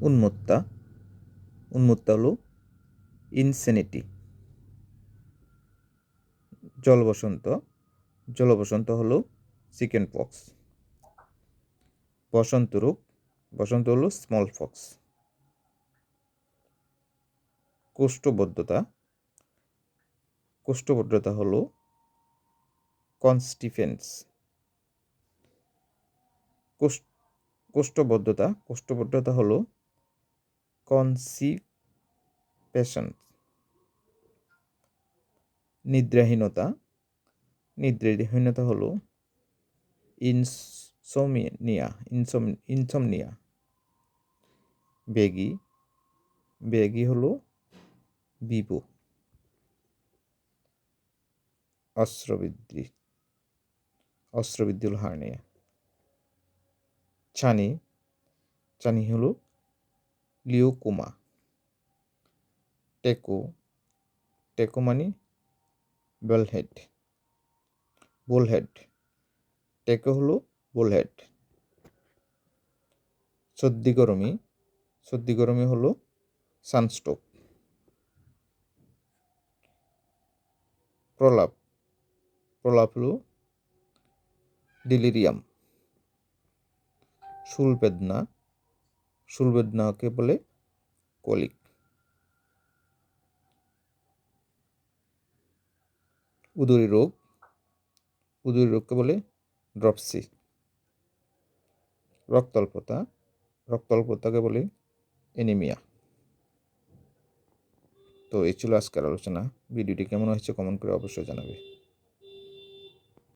উন্মত্তা উন্মত্তা হলো ইনসেনিটি জলবসন্ত জলবসন্ত হলো chicken pox বসন্ত রোগ, বসন্ত হলো স্মল ফক্স কোষ্ঠবদ্ধতা কোষ্ঠবদ্ধতা হলো কনস্টিফেন্স কোষ্ঠবদ্ধতা কোষ্ঠবদ্ধতা হলো কনসিপেশন নিদ্রাহীনতা নিদ্রাহীনতা হলো ইনসোমিনিয়া ইনসোম ইনসোমনিয়া বেগি বেগি হলো বিপু অস্ত্রবৃদ্ধি অস্ত্রবৃদ্ধি হলো হার্নিয়া, ছানি ছানি হলো লিওকুমা। টেকো টেকো মানে বেলহেড, বোলহেড, টেকো হলো বোলহেড। সর্দি গরমি সর্দি গরমি হলো সানস্ট্রোক। প্রলাপ প্রলাপ হলো ডিলিরিয়াম। শুল বেদনা শুল বলে কলিক। উদরী রোগ, উদরী রোগকে বলে ড্রপসি। রক্তল্পতা, রক্তল্পতাকে বলে এনিমিয়া। তো এই ছিল আজকের আলোচনা। ভিডিওটি কেমন হয়েছে কমেন্ট করে অবশ্যই জানাবে।